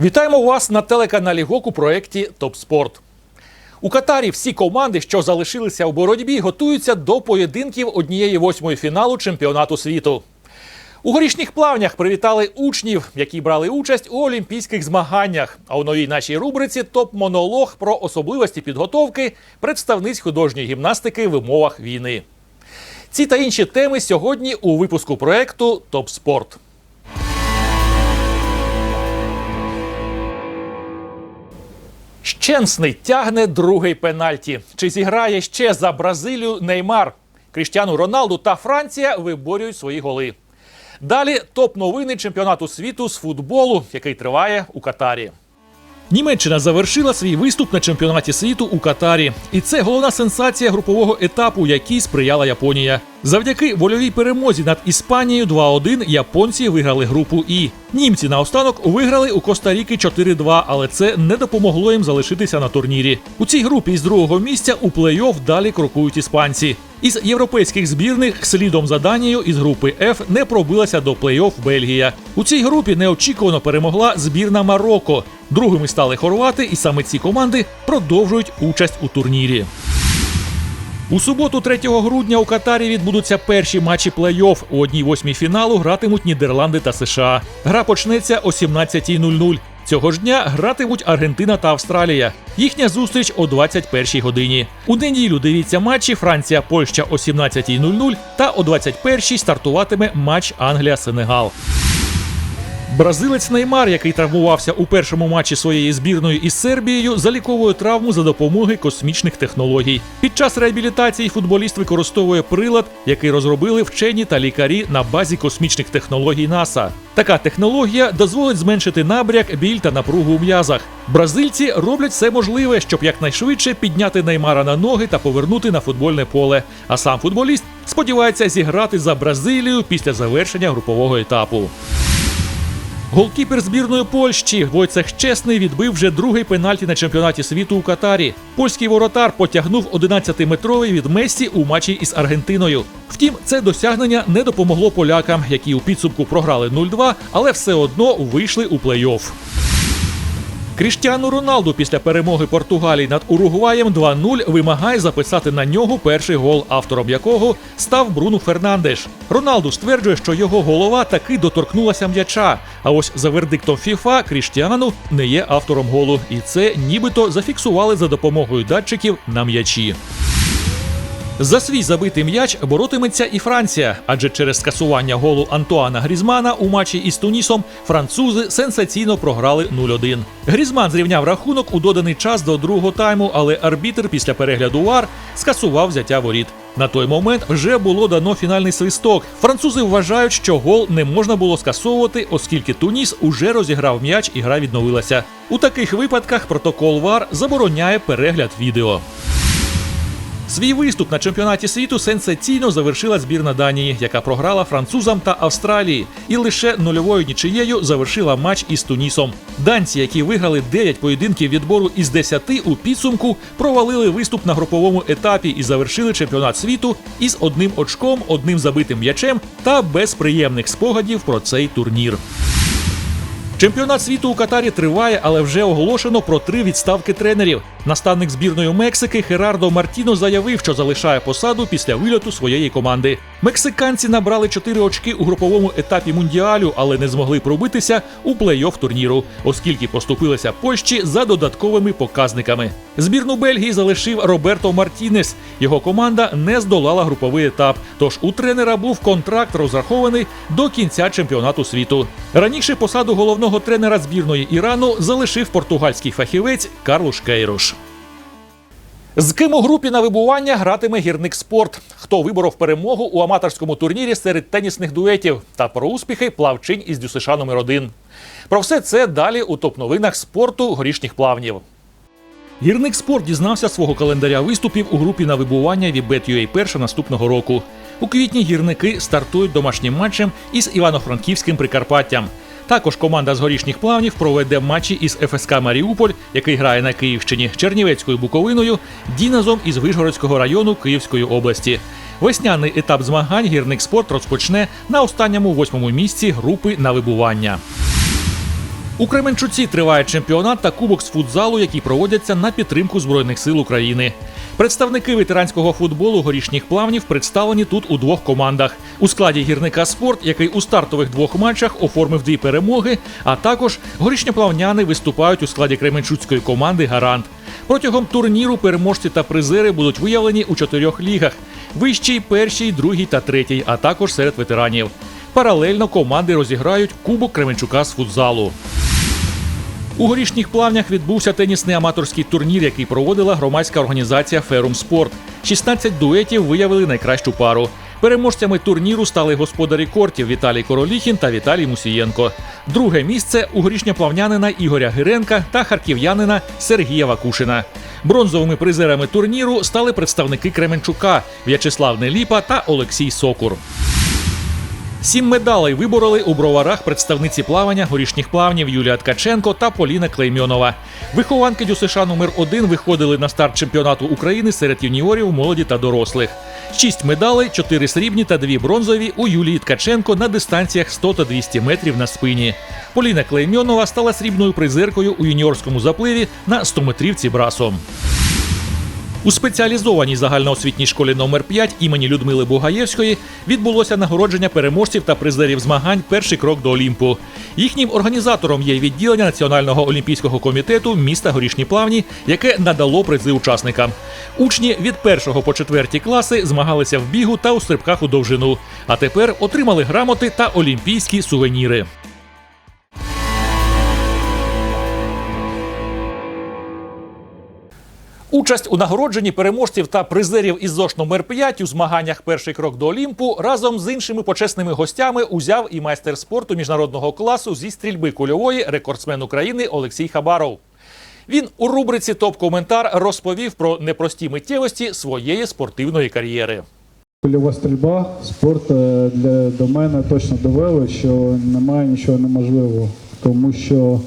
Вітаємо вас на телеканалі ГОК проєкті Топ Спорт. У Катарі всі команди, що залишилися у боротьбі, готуються до поєдинків однієї восьмої фіналу чемпіонату світу. У горішніх плавнях привітали учнів, які брали участь у олімпійських змаганнях. А у новій нашій рубриці топ-монолог про особливості підготовки представниць художньої гімнастики в умовах війни. Ці та інші теми сьогодні у випуску проекту Топ Спорт. Щенсний тягне другий пенальті. Чи зіграє ще за Бразилію Неймар? Кріштіану Роналду та Франція виборюють свої голи. Далі топ новини чемпіонату світу з футболу, який триває у Катарі. Німеччина завершила свій виступ на чемпіонаті світу у Катарі, і це головна сенсація групового етапу, якій сприяла Японія. Завдяки вольовій перемозі над Іспанією 2-1 японці виграли групу І. Німці наостанок виграли у Коста-Ріки 4-2, але це не допомогло їм залишитися на турнірі. У цій групі із другого місця у плей-офф далі крокують іспанці. Із європейських збірних слідом за Данією із групи F не пробилася до плей-офф Бельгія. У цій групі неочікувано перемогла збірна Марокко. Другими стали хорвати, і саме ці команди продовжують участь у турнірі. У суботу, 3 грудня, у Катарі відбудуться перші матчі плей-офф. У одній восьмій фіналу гратимуть Нідерланди та США. Гра почнеться о 17.00. Цього ж дня гратимуть Аргентина та Австралія. Їхня зустріч о 21-й годині. У неділю дивіться матчі Франція, Польща о 17.00 та о 21-й стартуватиме матч Англія-Сенегал. Бразилець Неймар, який травмувався у першому матчі своєї збірної із Сербією, заліковує травму за допомоги космічних технологій. Під час реабілітації футболіст використовує прилад, який розробили вчені та лікарі на базі космічних технологій НАСА. Така технологія дозволить зменшити набряк, біль та напругу у м'язах. Бразильці роблять все можливе, щоб якнайшвидше підняти Неймара на ноги та повернути на футбольне поле. А сам футболіст сподівається зіграти за Бразилію після завершення групового етапу. Голкіпер збірної Польщі Войцех Чесний відбив вже другий пенальті на чемпіонаті світу у Катарі. Польський воротар потягнув 11-метровий від Мессі у матчі із Аргентиною. Втім, це досягнення не допомогло полякам, які у підсумку програли 0-2, але все одно вийшли у плей-офф. Кріштіану Роналду після перемоги Португалії над Уругваєм 2-0 вимагає записати на нього перший гол, автором якого став Бруну Фернандеш. Роналду стверджує, що його голова таки доторкнулася м'яча. А ось за вердиктом ФІФА Кріштіану не є автором голу, і це нібито зафіксували за допомогою датчиків на м'ячі. За свій забитий м'яч боротиметься і Франція, адже через скасування голу Антуана Грізмана у матчі із Тунісом французи сенсаційно програли 0-1. Грізман зрівняв рахунок у доданий час до другого тайму, але арбітр після перегляду ВАР скасував взяття воріт. На той момент вже було дано фінальний свисток. Французи вважають, що гол не можна було скасовувати, оскільки Туніс уже розіграв м'яч і гра відновилася. У таких випадках протокол ВАР забороняє перегляд відео. Свій виступ на чемпіонаті світу сенсаційно завершила збірна Данії, яка програла французам та Австралії, і лише нульовою нічиєю завершила матч із Тунісом. Данці, які виграли 9 поєдинків відбору із 10 у підсумку, провалили виступ на груповому етапі і завершили чемпіонат світу із одним очком, одним забитим м'ячем та без приємних спогадів про цей турнір. Чемпіонат світу у Катарі триває, але вже оголошено про три відставки тренерів. Наставник збірної Мексики Херардо Мартіно заявив, що залишає посаду після вильоту своєї команди. Мексиканці набрали 4 очки у груповому етапі мундіалю, але не змогли пробитися у плей-офф турніру, оскільки поступилися Польщі за додатковими показниками. Збірну Бельгії залишив Роберто Мартінес. Його команда не здолала груповий етап. Тож у тренера був контракт розрахований до кінця чемпіонату світу. Раніше посаду головного тренера збірної Ірану залишив португальський фахівець Карлуш Кейрош. З ким у групі на вибування гратиме гірник спорт? Хто виборов перемогу у аматорському турнірі серед тенісних дуетів та про успіхи плавчинь із ДЮСШ номер 1 Про все це далі у топ-новинах спорту горішніх плавнів. Гірник спорт дізнався свого календаря виступів у групі на вибування від перша наступного року. У квітні гірники стартують домашнім матчем із Івано-Франківським Прикарпаттям. Також команда з горішніх плавнів проведе матчі із ФСК Маріуполь, який грає на Київщині, Чернівецькою Буковиною, Діназом із Вишгородського району Київської області. Весняний етап змагань гірник спорт розпочне на останньому восьмому місці групи на вибування. У Кременчуці триває чемпіонат та кубок з футзалу, які проводяться на підтримку Збройних сил України. Представники ветеранського футболу горішніх плавнів представлені тут у двох командах. У складі гірника спорт, який у стартових двох матчах оформив дві перемоги, а також горішньоплавняни виступають у складі Кременчуцької команди Гарант. Протягом турніру переможці та призери будуть виявлені у чотирьох лігах: вищій, першій, другій та третій, а також серед ветеранів. Паралельно команди розіграють Кубок Кременчука з футзалу. У горішніх плавнях відбувся тенісний аматорський турнір, який проводила громадська організація Ферум Спорт. 16 дуетів виявили найкращу пару. Переможцями турніру стали господарі кортів Віталій Короліхін та Віталій Мусієнко. Друге місце у горішньоплавнянина Ігоря Гиренка та харків'янина Сергія Вакушина. Бронзовими призерами турніру стали представники Кременчука В'ячеслав Неліпа та Олексій Сокур. Сім медалей вибороли у броварах представниці плавання горішніх плавнів Юлія Ткаченко та Поліна Клеймьонова. Вихованки ДЮСШ номер 1 виходили на старт чемпіонату України серед юніорів, молоді та дорослих. Шість медалей, чотири срібні та дві бронзові у Юлії Ткаченко на дистанціях 100 та 200 метрів на спині. Поліна Клеймьонова стала срібною призеркою у юніорському запливі на 100-метрівці брасом. У спеціалізованій загальноосвітній школі номер 5 імені Людмили Бугаєвської відбулося нагородження переможців та призерів змагань Перший крок до Олімпу. Їхнім організатором є відділення Національного олімпійського комітету міста Горішні Плавні, яке надало призи учасникам. Учні від першого по четверті класи змагалися в бігу та у стрибках у довжину. А тепер отримали грамоти та олімпійські сувеніри. Участь у нагородженні переможців та призерів із ЗОШ номер 5 у змаганнях Перший крок до Олімпу разом з іншими почесними гостями узяв і майстер спорту міжнародного класу зі стрільби кульової рекордсмен України Олексій Хабаров. Він у рубриці Топ-коментар розповів про непрості миттєвості своєї спортивної кар'єри. Кульова стрільба, спорт е, для до мене точно довели, що немає нічого неможливого, тому що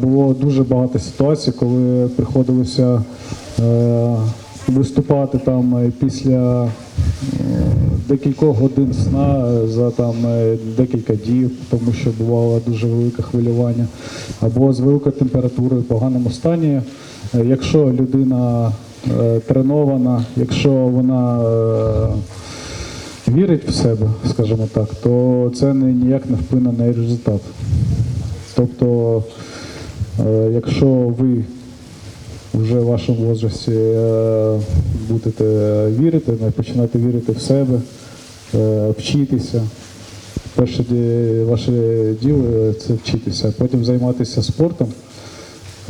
було дуже багато ситуацій, коли приходилося е, виступати там е, після е, декількох годин сна за там е, декілька діб, тому що бувало дуже велике хвилювання, або з великою температурою, в поганому стані. Е, Якщо людина е, тренована, якщо вона е, вірить в себе, скажімо так, то це ніяк не вплине на результат. Тобто, е, якщо ви вже в вашому возрасті е, будете вірити, починати вірити в себе, е, вчитися. Перше ваше діло це вчитися, потім займатися спортом.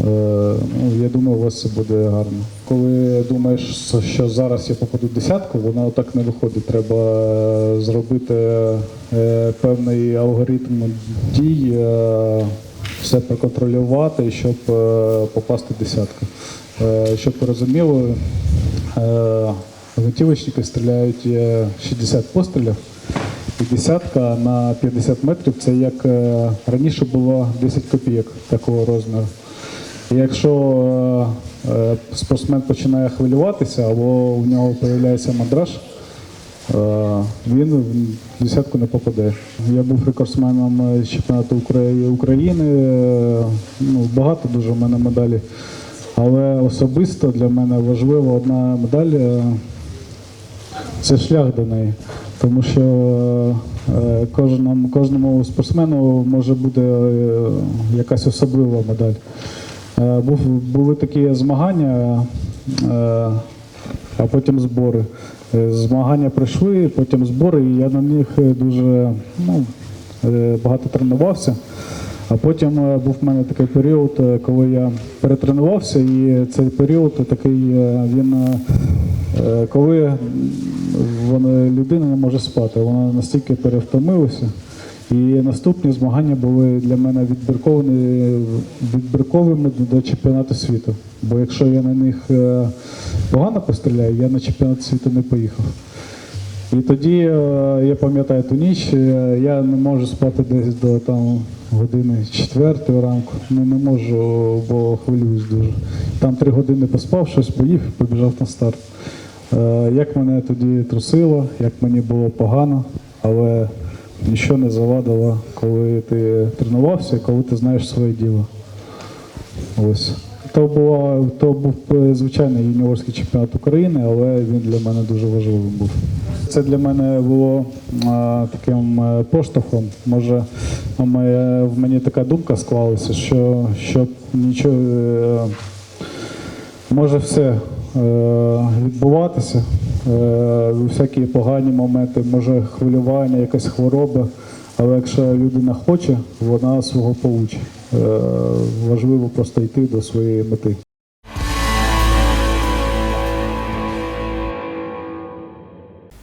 Е, Ну, я думаю, у вас це буде гарно. Коли думаєш, що зараз я попаду в десятку, воно так не виходить. Треба зробити е, певний алгоритм дій, е, все проконтролювати, щоб попасти в десятку. Щоб ви розуміли, гвинтівочники стріляють е, 60 пострілів. І десятка на 50 метрів це як раніше було 10 копійок такого розміру. Якщо е, е, спортсмен починає хвилюватися або у нього з'являється мандраж, е, він в десятку не попаде. Я був рекордсменом чемпіонату України. Ну, багато дуже в мене медалей. Але особисто для мене важлива одна медаль. це шлях до неї. Тому що кожному, кожному спортсмену може бути якась особлива медаль. Е, були такі змагання, е, а потім збори. Е, Змагання пройшли, потім збори, і я на них дуже ну, багато тренувався. А потім був в мене такий період, коли я перетренувався, і цей період такий він. Коли вона, людина не може спати, вона настільки перевтомилася. І наступні змагання були для мене відбірковими до чемпіонату світу. Бо якщо я на них е, погано постріляю, я на чемпіонат світу не поїхав. І тоді е, я пам'ятаю ту ніч, е, я не можу спати десь до там години четвертої ранку. Ну не можу, бо хвилююсь дуже. Там три години поспав, щось поїв і побіжав на старт. Як мене тоді трусило, як мені було погано, але нічого не завадило, коли ти тренувався, коли ти знаєш своє діло. Ось. То, була, то був е, звичайний юніорський чемпіонат України, але він для мене дуже важливим був. Це для мене було а, таким е, поштовхом. Може, в в мені така думка склалася, що щоб нічого е, може все відбуватися. Е, всякі погані моменти, може хвилювання, якась хвороба. Але якщо людина хоче, вона свого получить. Е, важливо просто йти до своєї мети.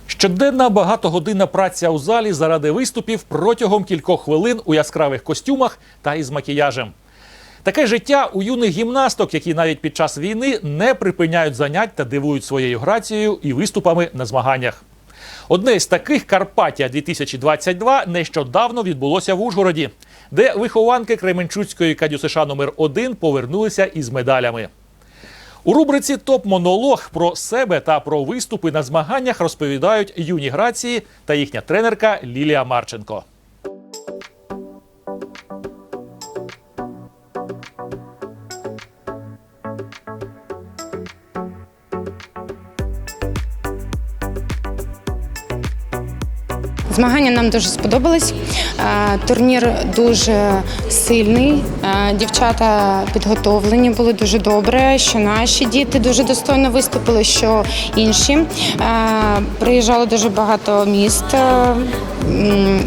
Щоденна багатогодинна праця у залі заради виступів протягом кількох хвилин у яскравих костюмах та із макіяжем. Таке життя у юних гімнасток, які навіть під час війни не припиняють занять та дивують своєю грацією і виступами на змаганнях. Одне з таких Карпаття 2022 нещодавно відбулося в Ужгороді, де вихованки Кременчуцької КДЮСШ номер 1 повернулися із медалями. У рубриці Топ-монолог про себе та про виступи на змаганнях розповідають юні грації та їхня тренерка Лілія Марченко. Змагання нам дуже сподобались. Е, Турнір дуже сильний. Е, Дівчата підготовлені були дуже добре. Що наші діти дуже достойно виступили, що інші. Е, Приїжджало дуже багато міст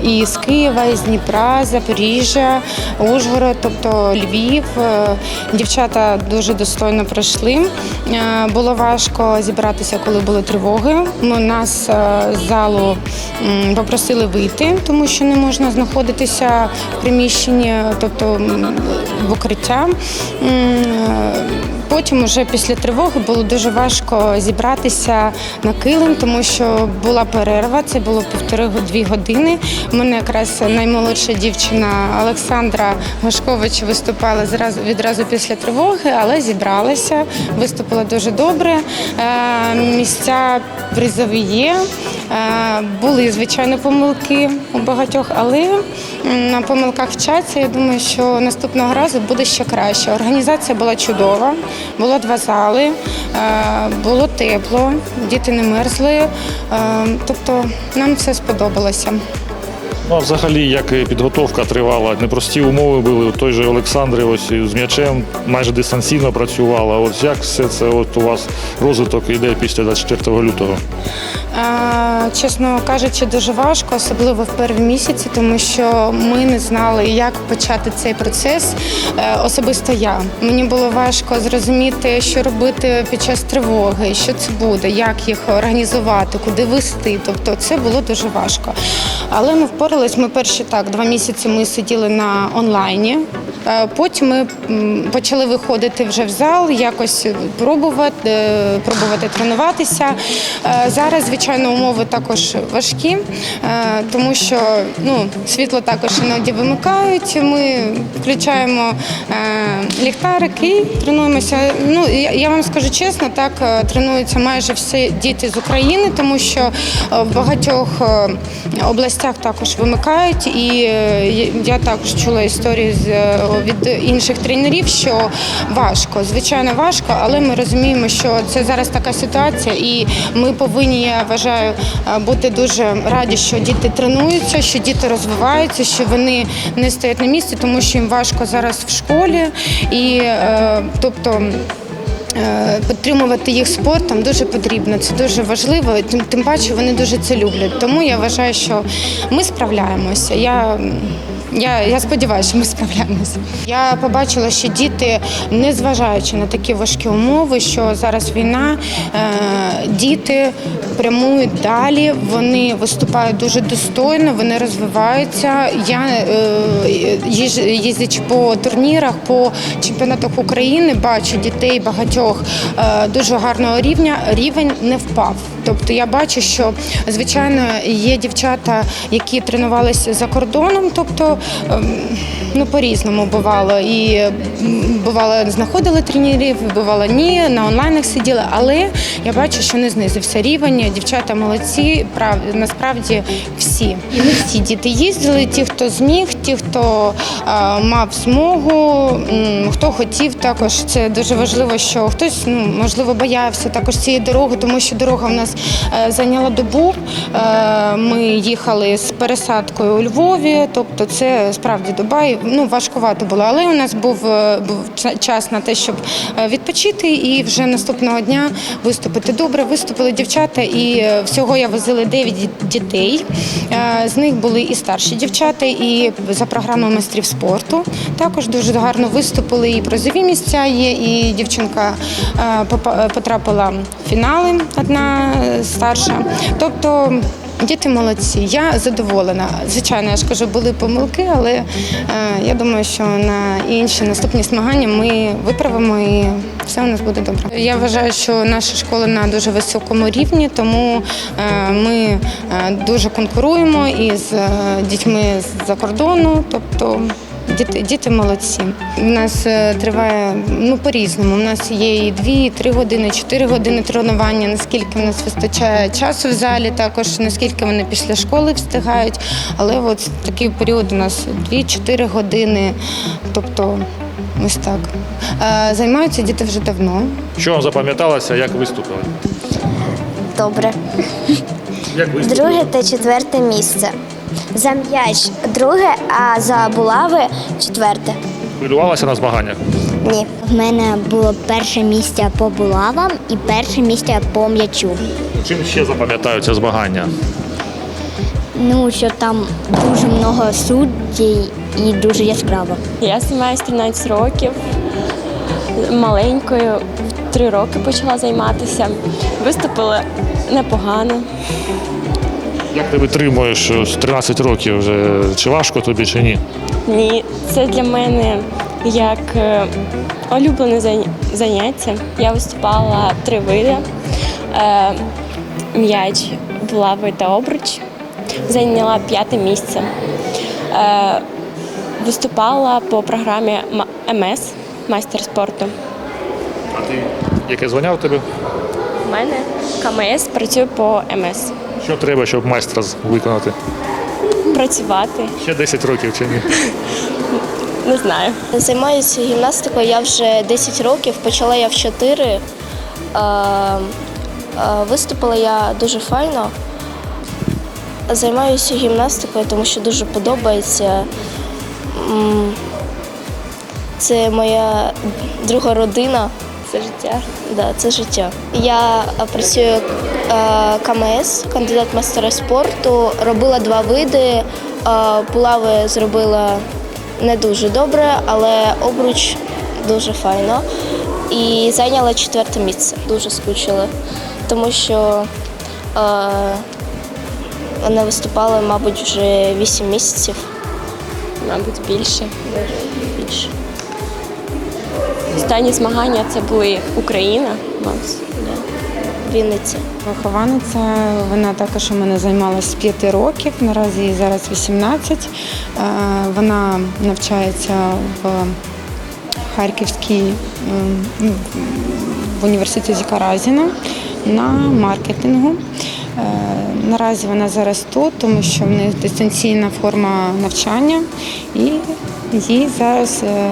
і з Києва, і з Дніпра, Запоріжжя, Ужгород, тобто Львів. Е, Дівчата дуже достойно пройшли. Е, Було важко зібратися, коли були тривоги. Ми нас е, з залу попросили вийти, тому що не можна знаходитися в приміщенні, тобто в укриття. Потім, уже після тривоги, було дуже важко зібратися на килим, тому що була перерва. Це було півтори-дві години. У мене якраз наймолодша дівчина Олександра Гошкович виступала зразу відразу після тривоги, але зібралася, виступила дуже добре. Е, Місця призові є. Е, Були звичайно помилки у багатьох, але на помилках вчаться. Я думаю, що наступного разу буде ще краще. Організація була чудова, було два зали, е, було тепло, діти не мерзли. е, Тобто нам все сподобалося. Ну, а взагалі, як підготовка тривала, непрості умови були. Той же Олександрі ось з м'ячем майже дистанційно працювала. От як все це от у вас розвиток іде після 24 лютого? Е, Чесно кажучи, дуже важко, особливо в перві місяці, тому що ми не знали, як почати цей процес. Е, Особисто я. Мені було важко зрозуміти, що робити під час тривоги, що це буде, як їх організувати, куди вести. Тобто це було дуже важко. Але ми впорались. Ми перші так два місяці ми сиділи на онлайні. Е, Потім ми почали виходити вже в зал, якось пробувати, е, пробувати тренуватися. Е, Зараз, звичайно, умови також важкі, тому що ну, світло також іноді вимикають. Ми включаємо ліхтарики і тренуємося. Ну, я, вам скажу чесно, так тренуються майже всі діти з України, тому що в багатьох областях також вимикають. І е, я також чула історії е, від інших тренерів, що важко, звичайно, важко, але ми розуміємо, що це зараз така ситуація, і ми повинні, я вважаю, е, бути дуже раді, що діти тренуються, що діти розвиваються, що вони не стоять на місці, тому що їм важко зараз в школі і тобто. Е, Підтримувати їх спортом дуже потрібно. Це дуже важливо. Тим, тим паче вони дуже це люблять. Тому я вважаю, що ми справляємося. Я, я, я сподіваюся, що ми справляємося. Я побачила, що діти, незважаючи на такі важкі умови, що зараз війна, е, діти прямують далі. Вони виступають дуже достойно, вони розвиваються. Я е, їздячи по турнірах, по чемпіонатах України, бачу дітей багатьох е, дуже гарного рівня. Рівень не впав. Тобто я бачу, що звичайно є дівчата, які тренувалися за кордоном, тобто ем, ну по-різному бувало. І бувало, знаходили тренерів, бувало ні, на онлайнах сиділи. Але я бачу, що не знизився рівень. Дівчата молодці, прав насправді всі. І не всі діти їздили. Ті, хто зміг, ті, хто а, мав змогу, хто хотів також. Це дуже важливо, що хтось ну можливо боявся також цієї дороги, тому що дорога в нас е, зайняла добу. Е, Ми їхали з пересадкою у Львові, тобто це справді доба. Ну важкувато було. Але у нас був, е, час на те, щоб е, відпочити, і вже наступного дня виступити. Добре, виступили дівчата, і е, всього я возила 9 дітей. Е, З них були і старші дівчата, і за програмою майстрів спорту. Також дуже гарно виступили. І призові місця є, і дівчинка е, потрапила в фінали, одна старша. Тобто. Діти молодці, я задоволена. Звичайно, я ж кажу, були помилки, але е, я думаю, що на інші наступні змагання ми виправимо і все у нас буде добре. Я вважаю, що наша школа на дуже високому рівні, тому е, ми е, дуже конкуруємо із е, дітьми з-за кордону. Тобто Діти, діти молодці. У нас е, триває ну по-різному. У нас є і дві, і три години, чотири години тренування. Наскільки в нас вистачає часу в залі, також наскільки вони після школи встигають. Але от такий період у нас 2-4 години. Тобто ось так. Е, Займаються діти вже давно. Що вам запам'яталося, як виступили? Добре. Як виступили? Друге та четверте місце. За м'яч друге, а за булави четверте. Хвилювалася на змаганнях? Ні. В мене було перше місце по булавам і перше місце по м'ячу. Чим ще запам'ятаються змагання? Ну, що там дуже много суддів і дуже яскраво. Я займаюся 13 років. Маленькою в 3 роки почала займатися. Виступила непогано. Як ти витримуєш з 13 років вже? Чи важко тобі, чи ні? Ні, це для мене як е, улюблене заняття. Я виступала три види: Е, м'яч, булави та обруч. Зайняла п'яте місце. Е, Виступала по програмі МС майстер спорту. А ти яке звання у тебе? У мене КМС працює по МС. Що треба, щоб майстра виконати? Працювати Ще 10 років чи ні? не знаю. Займаюся гімнастикою я вже 10 років, почала я в 4. Е, е, Виступила я дуже файно. Займаюся гімнастикою, тому що дуже подобається. Це моя друга родина. Це життя. Да, це життя. Я працюю КМС, кандидат мастера спорту. Робила два види. Е, зробила не дуже добре, але обруч дуже файно. І зайняла четверте місце. Дуже скучила, тому що е, вона виступала, мабуть, вже 8 місяців. Мабуть, більше. Більше. Останні змагання це були Україна, мабуть. Вінниця. Вихованиця, вона також у мене займалася з 5 років, наразі їй зараз 18. Е, Вона навчається в Харківській ем, в університеті Каразіна на маркетингу. Е, Наразі вона зараз тут, тому що в них дистанційна форма навчання, і їй зараз е,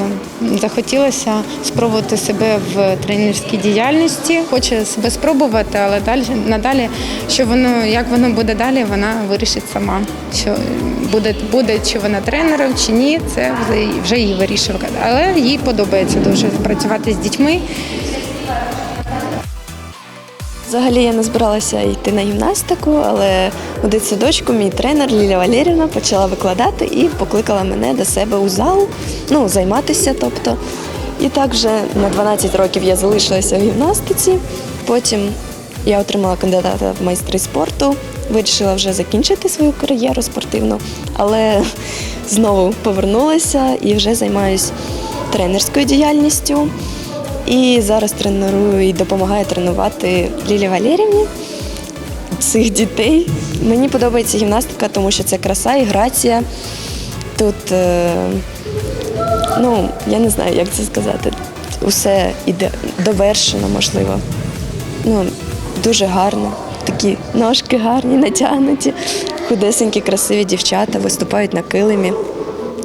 захотілося спробувати себе в тренерській діяльності. Хоче себе спробувати, але далі надалі, що воно як воно буде далі, вона вирішить сама. Що буде, буде чи вона тренером, чи ні, це вже, її вирішувати. Але їй подобається дуже працювати з дітьми. Взагалі я не збиралася йти на гімнастику, але у дитсадочку мій тренер Лілія Валерівна почала викладати і покликала мене до себе у зал, ну, займатися. тобто. І так вже на 12 років я залишилася в гімнастиці. Потім я отримала кандидата в майстри спорту, вирішила вже закінчити свою кар'єру спортивну, але знову повернулася і вже займаюся тренерською діяльністю. І зараз треную і допомагаю тренувати Лілі Валерівні. цих дітей. Мені подобається гімнастика, тому що це краса і грація. Тут, е, ну, я не знаю, як це сказати. Усе іде довершено, можливо. Ну, дуже гарно. Такі ножки гарні, натягнуті, худесенькі, красиві дівчата виступають на килимі.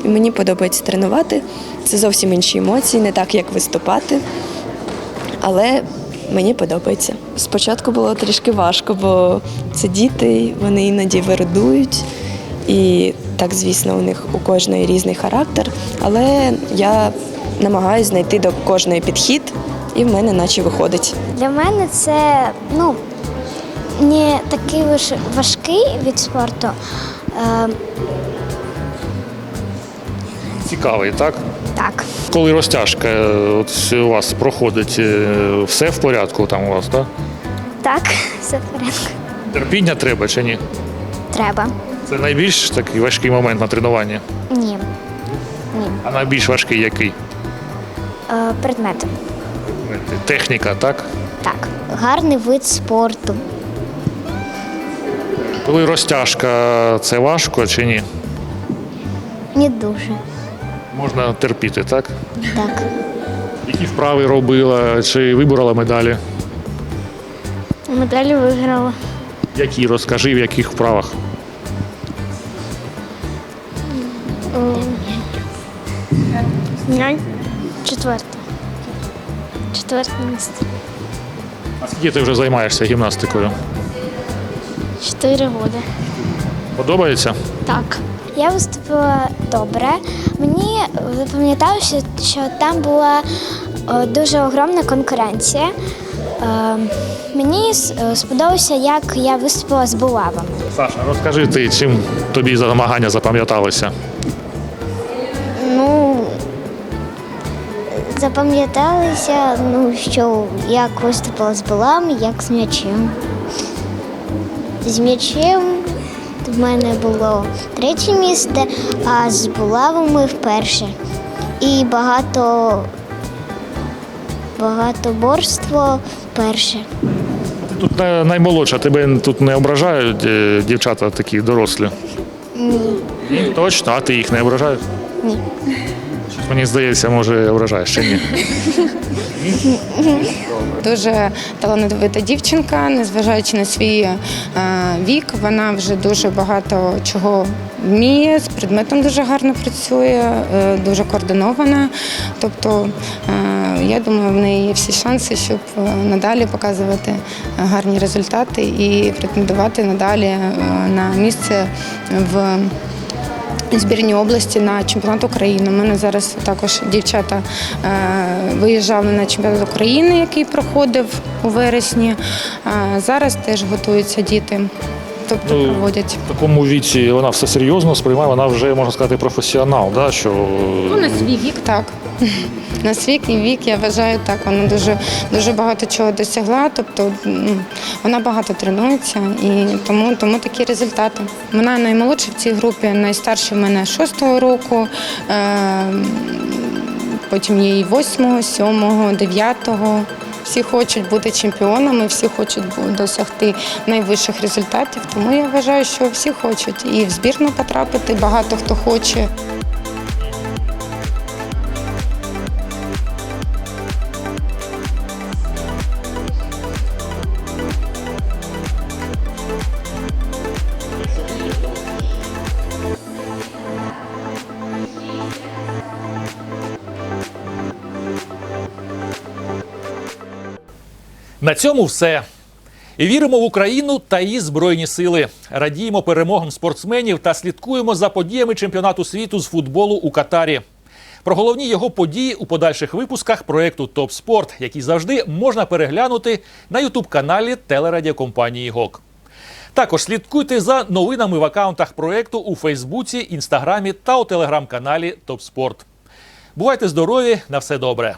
І мені подобається тренувати. Це зовсім інші емоції, не так, як виступати. Але мені подобається. Спочатку було трішки важко, бо це діти, вони іноді виридують. І так, звісно, у них у кожної різний характер. Але я намагаюся знайти до кожної підхід, і в мене наче виходить. Для мене це ну, не такий важкий від спорту. Цікавий, так? так. Коли розтяжка е, от у вас проходить, е, все в порядку там у вас, так? Так, все в порядку. Терпіння треба чи ні? Треба. Це найбільш такий важкий момент на тренуванні. Ні. А найбільш важкий який? Е, предмет. Техніка, так? Так. Гарний вид спорту. Коли розтяжка, це важко чи ні? Не дуже. Можна терпіти, так? Так. Які вправи робила, чи виборола медалі? Медаль виграла. Які розкажи, в яких вправах? Четверте. Четверте місце. А скільки ти вже займаєшся гімнастикою? Чотири роки. Подобається? Так. Я виступила добре. Мені запам'яталося, що там була е, дуже огромна конкуренція. Е, Мені е, сподобалося, як я виступила з булавами. Саша, розкажи ти, чим тобі змагання запам'яталися? Ну, запам'яталося, ну, що як виступила з булавами, як з м'ячем. З м'ячем в мене було третє місце, а з булавами вперше. І багато багатоборство перше. Ти тут най- наймолодша, тебе тут не ображають е, дівчата такі дорослі? Ні. Точно, а ти їх не ображаєш? Ні. Мені здається, може ображаєш чи ні? Дуже талановита дівчинка, незважаючи на свій е, вік, вона вже дуже багато чого вміє, з предметом дуже гарно працює, е, дуже координована. Тобто, е, я думаю, в неї є всі шанси, щоб надалі показувати гарні результати і претендувати надалі на місце в збірні області на чемпіонат України. У мене зараз також дівчата е, виїжджали на чемпіонат України, який проходив у вересні. Зараз теж готуються діти, тобто Ну, проводять. В такому віці вона все серйозно сприймає, вона вже, можна сказати, професіонал, да? що Ну, на свій вік так. На свій вік я вважаю так. Вона дуже дуже багато чого досягла. Тобто ну, вона багато тренується і тому, тому такі результати. Вона наймолодша в цій групі, найстарша в мене шостого року. Е, потім є і восьмого, сьомого, дев'ятого. Всі хочуть бути чемпіонами, всі хочуть досягти найвищих результатів. Тому я вважаю, що всі хочуть і в збірну потрапити. Багато хто хоче. На цьому все. І віримо в Україну та її збройні сили. Радіємо перемогам спортсменів та слідкуємо за подіями чемпіонату світу з футболу у Катарі. Про головні його події у подальших випусках проєкту Топ Спорт, який завжди можна переглянути на ютуб-каналі телерадіокомпанії ГОК. Також слідкуйте за новинами в акаунтах проєкту у Фейсбуці, Інстаграмі та у телеграм-каналі Топ Спорт. Бувайте здорові, на все добре!